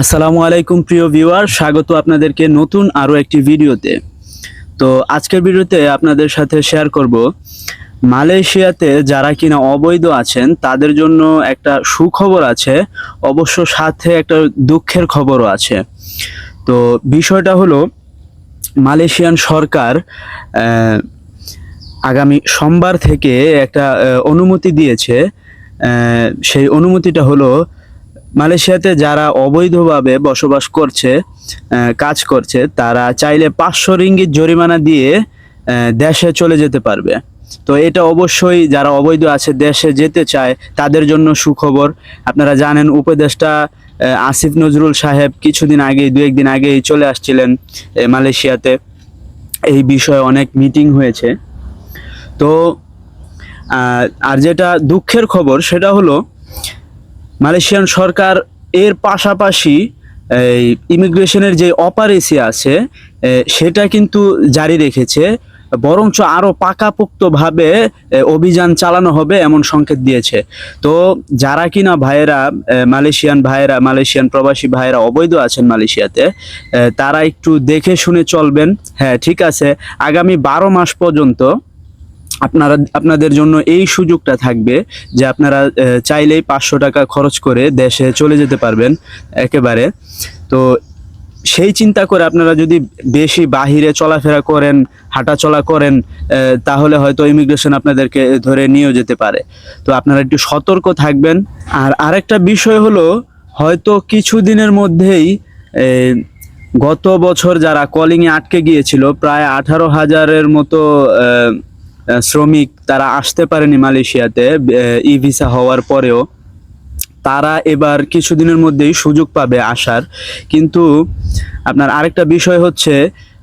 আসসালামু আলাইকুম প্রিয় ভিউয়ার, স্বাগত আপনাদেরকে নতুন আরও একটি ভিডিওতে। তো আজকের ভিডিওতে আপনাদের সাথে শেয়ার করব, মালয়েশিয়াতে যারা কিনা অবৈধ আছেন, তাদের জন্য একটা সুখবর আছে, অবশ্য সাথে একটা দুঃখের খবরও আছে। তো বিষয়টা হলো, মালয়েশিয়ান সরকার আগামী সোমবার থেকে একটা অনুমতি দিয়েছে। সেই অনুমতিটা হলো মালয়েশিয়াতে যারা অবৈধভাবে বসবাস করছে কাজ করছে, তারা চাইলে পাঁচশো রিঙ্গিত জরিমানা দিয়ে দেশে চলে যেতে পারবে। তো এটা অবশ্যই যারা অবৈধ আছে, দেশে যেতে চায়, তাদের জন্য সুখবর। আপনারা জানেন, উপদেষ্টা আসিফ নজরুল সাহেব কিছুদিন আগেই দু একদিন আগেই চলে আসছিলেন মালয়েশিয়াতে। এই বিষয়ে অনেক মিটিং হয়েছে। তো আর যেটা দুঃখের খবর, সেটা হলো মালয়েশিয়ান সরকার এর পাশাপাশি, এই ইমিগ্রেশনের যে অপারেসি আছে সেটা কিন্তু জারি রেখেছে। বরঞ্চ আরও পাকাপোক্তভাবে অভিযান চালানো হবে এমন সংকেত দিয়েছে। তো যারা কিনা ভাইয়েরা মালয়েশিয়ান ভাইয়েরা, মালয়েশিয়ান প্রবাসী ভাইয়েরা অবৈধ আছেন মালয়েশিয়াতে তারা একটু দেখে শুনে চলবেন। হ্যাঁ ঠিক আছে। আগামী বারো মাস পর্যন্ত আপনারা, আপনাদের জন্য এই সুযোগটা থাকবে যে আপনারা চাইলেই পাঁচশো টাকা খরচ করে দেশে চলে যেতে পারবেন একেবারে। তো সেই চিন্তা করে আপনারা যদি বেশি বাহিরে চলাফেরা করেন, হাঁটাচলা করেন তাহলে হয়তো ইমিগ্রেশন আপনাদেরকে ধরে নিয়েও যেতে পারে। তো আপনারা একটু সতর্ক থাকবেন। আর আরেকটা বিষয় হলো, হয়তো কিছুদিনের মধ্যেই গত বছর যারা কলিংয়ে আটকে গিয়েছিল, প্রায় আঠারো হাজারের মতো শ্রমিক তারা আসতে পারেনি মালয়েশিয়াতে ই ভিসা হওয়ার পরেও। তারা এবার কিছুদিনের মধ্যেই সুযোগ পাবে আসার। কিন্তু আপনার আরেকটা বিষয় হচ্ছে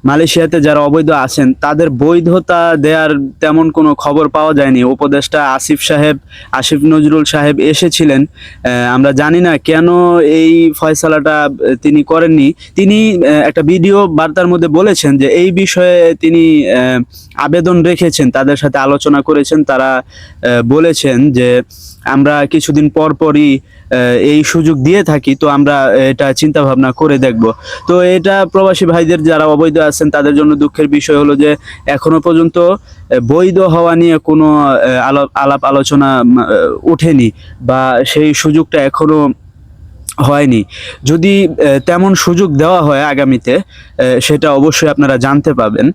মালয়েশিয়াতে যারা অবৈধ আছেন, তাদের বৈধতা দেওয়ার তেমন কোনো খবর পাওয়া যায়নি। উপদেষ্টা আসিফ সাহেব, আসিফ নজরুল সাহেব এসেছিলেন। আমরা জানি না কেন এই ফয়সালাটা তিনি করেননি। তিনি একটা ভিডিও বার্তার মধ্যে বলেছেন যে এই বিষয়ে তিনি আবেদন রেখেছেন, তাদের সাথে আলোচনা করেছেন। তারা বলেছেন যে আমরা কিছুদিন পর পরই এই সুযোগ দিয়ে থাকি, তো আমরা এটা চিন্তা ভাবনা করে দেখব। তো এটা প্রবাসী ভাইদের যারা অবৈধ আছেন, তাদের জন্য দুঃখের বিষয় হলো যে, এখনও পর্যন্ত বৈধ হওয়া নিয়ে কোনো আলাপ আলোচনা ওঠেনি বা সেই সুযোগটা এখনও হয়নি। যদি তেমন সুযোগ দেওয়া হয় আগামীতে সেটা অবশ্যই আপনারা জানতে পাবেন